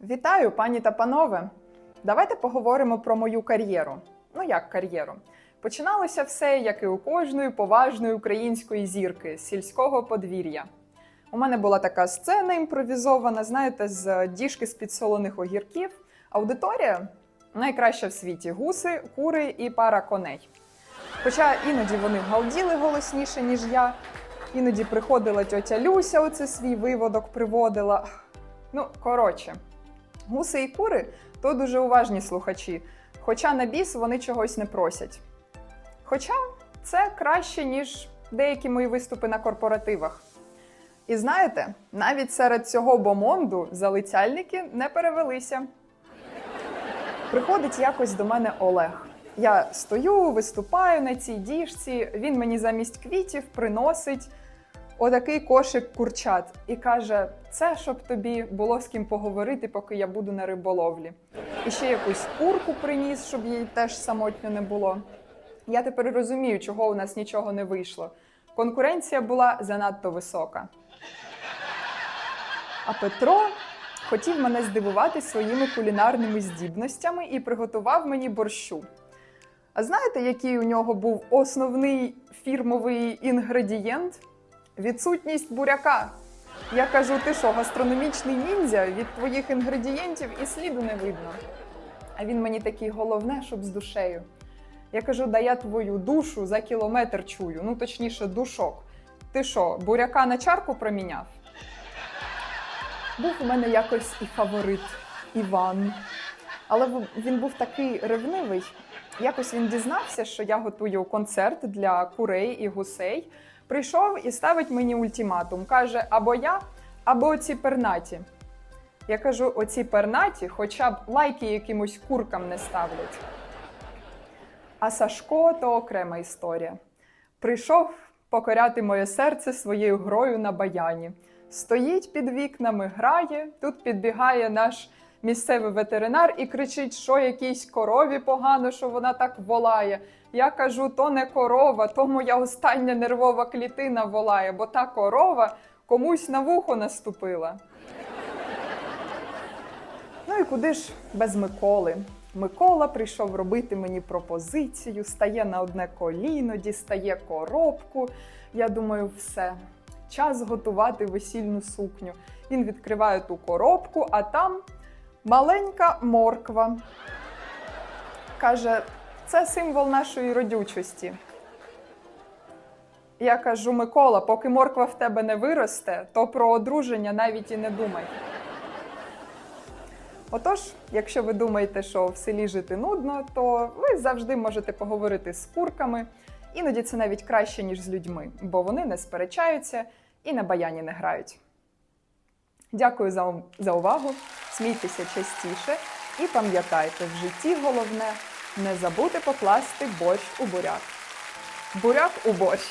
Вітаю, пані та панове! Давайте поговоримо про мою кар'єру. Ну як кар'єру? Починалося все, як і у кожної поважної української зірки з сільського подвір'я. У мене була така сцена імпровізована, знаєте, з діжки з підсолених огірків. Аудиторія найкраща в світі: гуси, кури і пара коней. Хоча іноді вони галділи голосніше, ніж я. Іноді приходила тьотя Люся, оце свій виводок приводила. Ну, коротше, гуси і кури то дуже уважні слухачі, хоча на біс вони чогось не просять. Хоча це краще, ніж деякі мої виступи на корпоративах. І знаєте, навіть серед цього бомонду залицяльники не перевелися. Приходить якось до мене Олег. Я стою, виступаю на цій діжці. Він мені замість квітів приносить отакий кошик курчат і каже: це щоб тобі було з ким поговорити, поки я буду на риболовлі. І ще якусь курку приніс, щоб їй теж самотньо не було. Я тепер розумію, чого у нас нічого не вийшло. Конкуренція була занадто висока. А Петро хотів мене здивувати своїми кулінарними здібностями і приготував мені борщу. А знаєте, який у нього був основний фірмовий інгредієнт? Відсутність буряка. Я кажу, ти що, гастрономічний ніндзя? Від твоїх інгредієнтів і сліду не видно. А він мені такий головне, щоб з душею. Я кажу, да я твою душу за кілометр чую, ну точніше, душок. Ти що, буряка на чарку проміняв? Був у мене якось і фаворит Іван. Але він був такий ревнивий. Якось він дізнався, що я готую концерт для курей і гусей. Прийшов і ставить мені ультиматум. Каже: або я, або оці пернаті. Я кажу: оці пернаті, хоча б лайки якимось куркам не ставлять. А Сашко то окрема історія. Прийшов покоряти моє серце своєю грою на баяні. Стоїть під вікнами, грає. Тут підбігає наш місцевий ветеринар і кричить, що якійсь корові погано, що вона так волає. Я кажу, то не корова, то моя остання нервова клітина волає, бо та корова комусь на вухо наступила. Ну і куди ж без Миколи? Микола прийшов робити мені пропозицію, стає на одне коліно, дістає коробку. Я думаю, все, час готувати весільну сукню. Він відкриває ту коробку, а там маленька морква. Каже, це символ нашої родючості. Я кажу, Микола, поки морква в тебе не виросте, то про одруження навіть і не думай. Отож, якщо ви думаєте, що в селі жити нудно, то ви завжди можете поговорити з курками. Іноді це навіть краще, ніж з людьми, бо вони не сперечаються і на баяні не грають. Дякую за, за увагу. Смійтеся частіше і пам'ятайте, в житті головне не забути покласти борщ у буряк. Буряк у борщ.